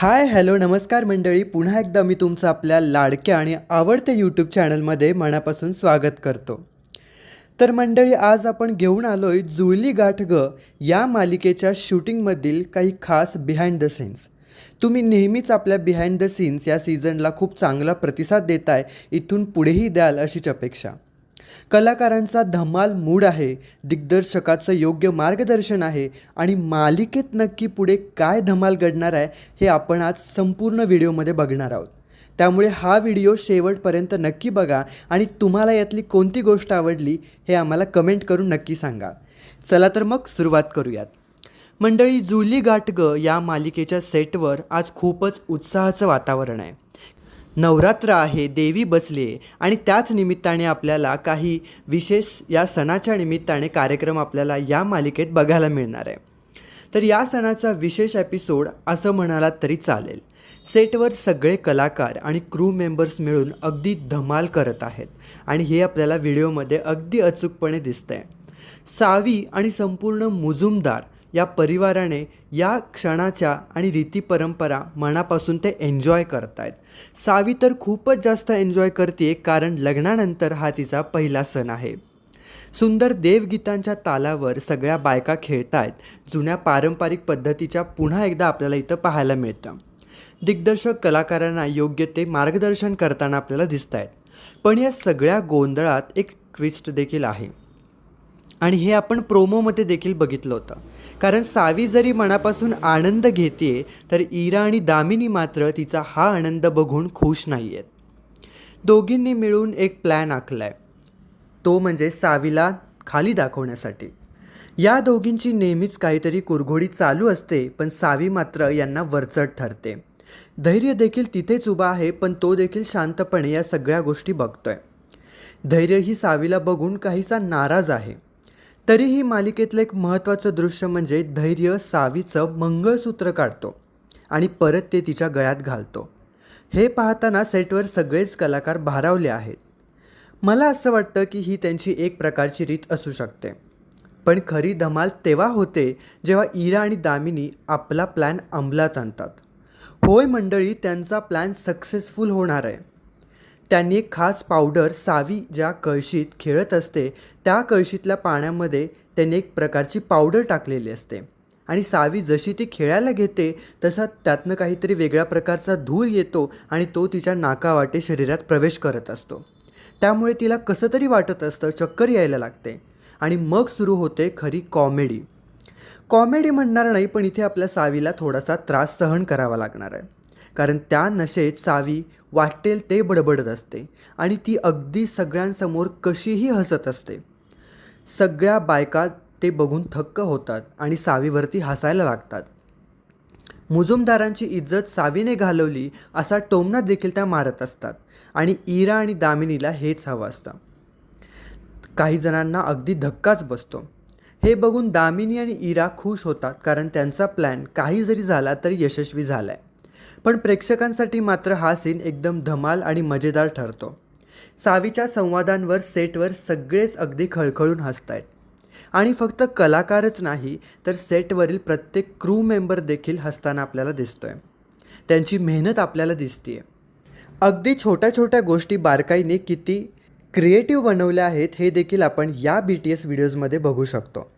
Hi hello नमस्कार मंडळी. पुन्हा एकदा मी तुमचं आपल्या लाडक्या आणि आवडत्या यूट्यूब चॅनलमध्ये मनापासून स्वागत करतो. तर मंडळी आज आपण घेऊन आलो आहे जुळली गाठ ग या मालिकेच्या शूटिंगमधील काही खास बिहाइंड द सीन्स तुम्ही नेहमीच आपल्या बिहाइंड द सीन्स या सीझनला खूप चांगला प्रतिसाद देताय. इथून पुढेही द्याल अशीच अपेक्षा. कलाकारांचा धमाल मूड आहे दिग्दर्शकाचं योग्य मार्गदर्शन आहे आणि मालिकेत नक्की पुढे काय धमाल घडणार आहे हे आपण आज संपूर्ण व्हिडिओमध्ये बघणार आहोत. त्यामुळे हा व्हिडिओ शेवटपर्यंत नक्की बघा आणि तुम्हाला यातली कोणती गोष्ट आवडली हे आम्हाला कमेंट करून नक्की सांगा. चला तर मग सुरुवात करूयात. मंडळी जुली गाठ या मालिकेच्या सेटवर आज खूपच उत्साहाचं वातावरण आहे. नवरात्र आहे देवी बसली आहे. आणि त्याच निमित्ताने आपल्याला काही विशेष या सणाच्या निमित्ताने कार्यक्रम आपल्याला या मालिकेत बघायला मिळणार आहे. तर या सणाचा विशेष एपिसोड असं म्हणालात तरी चालेल. सेटवर सगळे कलाकार आणि क्रू मेंबर्स मिळून अगदी धमाल करत आहेत. आणि हे आपल्याला व्हिडिओमध्ये अगदी अचूकपणे दिसतंय. सावी आणि संपूर्ण मुजुमदार या परिवाराने या क्षणाच्या आणि रीती परंपरा मनापासून ते एन्जॉय करतायत. सावी तर खूपच जास्त एन्जॉय करते कारण लग्नानंतर हा तिचा पहिला सण आहे. सुंदर देवगीतांच्या तालावर सगळ्या बायका खेळतायत. जुन्या पारंपरिक पद्धतीच्या पुन्हा एकदा आपल्याला इथं पाहायला मिळतं. दिग्दर्शक कलाकारांना योग्य ते मार्गदर्शन करताना आपल्याला दिसत आहेत पण या सगळ्या गोंधळात एक ट्विस्ट देखील आहे. आणि हे आपण प्रोमोमध्ये देखील बघितलं होतं. कारण सावी जरी मनापासून आनंद घेते तर इरा आणि दामिनी मात्र तिचा हा आनंद बघून खुश नाही आहेत दोघींनी मिळून एक प्लॅन आखला आहे तो म्हणजे सावीला खाली दाखवण्यासाठी. या दोघींची नेहमीच काहीतरी कुरघोडी चालू असते पण सावी मात्र यांना वरचढ ठरते. धैर्य देखील तिथेच उभा आहे पण तो देखील शांतपणे या सगळ्या गोष्टी बघतोय. धैर्य ही सावीला बघून काहीसा नाराज आहे. तरीही मालिकेतलं एक महत्त्वाचं दृश्य म्हणजे धैर्य सावीचं मंगळसूत्र काढतो आणि परत ते तिच्या गळ्यात घालतो. हे पाहताना सेटवर सगळेच कलाकार भारावले आहेत. मला असं वाटतं की ही त्यांची एक प्रकारची रीत असू शकते. पण खरी धमाल तेव्हा होते जेव्हा इरा आणि दामिनी आपला प्लॅन अंमलात आणतात. होय मंडळी त्यांचा प्लॅन सक्सेसफुल होणार आहे. त्यांनी एक खास पावडर सावी ज्या कळशीत खेळत असते त्या कळशीतल्या पाण्यामध्ये त्यांनी एक प्रकारची पावडर टाकलेली असते. आणि सावी जशी ती खेळायला घेते तसा त्यातनं काहीतरी वेगळ्या प्रकारचा धूर येतो आणि तो तिच्या नाकावाटे शरीरात प्रवेश करत असतो. त्यामुळे तिला कसं तरी वाटत असतं चक्कर यायला लागते. आणि मग सुरू होते खरी कॉमेडी. कॉमेडी म्हणणार नाही पण इथे आपल्या सावीला थोडासा त्रास सहन करावा लागणार आहे. कारण त्या नशेत सावी वाटेल ते बडबडत असते आणि ती अगदी सगळ्यांसमोर कशीही हसत असते. सगळ्या बायका ते बघून थक्क होतात आणि सावीवरती हसायला लागतात. मुजुमदारांची इज्जत सावीने घालवली असा टोमना देखील त्या मारत असतात आणि इरा आणि दामिनीला हेच हवं असतं. काही जणांना अगदी धक्काच बसतो. हे बघून दामिनी आणि इरा खुश होतात कारण त्यांचा प्लॅन काही जरी झाला तरी यशस्वी झाला आहे पण प्रेक्षकांसाठी मात्र हा सीन एकदम धमाल आणि मजेदार ठरतो. सावीच्या संवादांवर सेटवर सगळेच अगदी खळखळून हसत आहेत आणि फक्त कलाकारच नाही तर सेटवरील प्रत्येक क्रू मेंबर देखील हसताना आपल्याला दिसतोय. त्यांची मेहनत आपल्याला दिसते अगदी छोट्या छोट्या गोष्टी बारकाईने किती क्रिएटिव्ह बनवल्या आहेत हे देखील आपण या बी टी एस व्हिडिओजमध्ये बघू शकतो.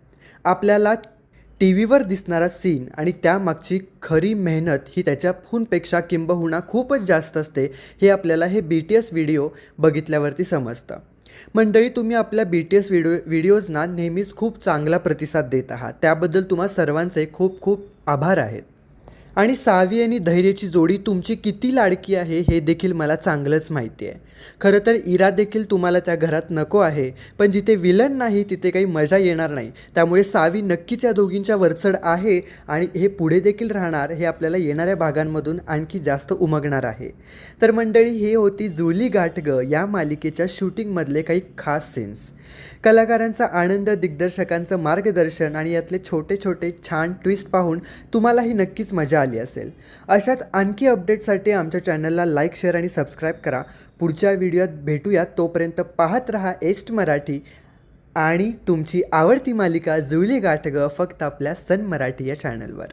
आपल्याला टी व्हीवर दिसणारा सीन आणि त्यामागची खरी मेहनत ही त्याच्या फोनपेक्षा किंबहुना खूपच जास्त असते हे आपल्याला हे बी टी एस व्हिडिओ बघितल्यावरती समजतं. मंडळी तुम्ही आपल्या बी टी एस व्हिडिओ व्हिडिओजना नेहमीच खूप चांगला प्रतिसाद देत आहात. त्याबद्दल तुम्हा सर्वांचे खूप खूप आभार आहेत. आणि सावी आणि धैर्याची जोडी तुमची किती लाडकी आहे हे देखील मला चांगलंच माहिती आहे. खरं तर इरा देखील तुम्हाला त्या घरात नको आहे पण जिथे विलन नाही तिथे काही मजा येणार नाही. त्यामुळे सावी नक्कीच या दोघींच्या वरचढ आहे आणि हे पुढे देखील राहणार हे आपल्याला येणाऱ्या भागांमधून आणखी जास्त उमगणार आहे. तर मंडळी हे होती जुळली गाठग या मालिकेच्या शूटिंगमधले काही खास सीन्स कलाकारांचा आनंद दिग्दर्शकांचं मार्गदर्शन आणि यातले छोटे छोटे छान ट्विस्ट पाहून तुम्हालाही नक्कीच मजा आली असेल. अशाच आणखी अपडेटसाठी आमच्या चॅनलला लाईक शेअर आणि सबस्क्राईब करा. पुढच्या व्हिडिओत भेटूयात. तोपर्यंत पाहत रहा एस्ट मराठी आणि तुमची आवडती मालिका जुळली गाठगं फक्त आपल्या सन मराठी या चॅनलवर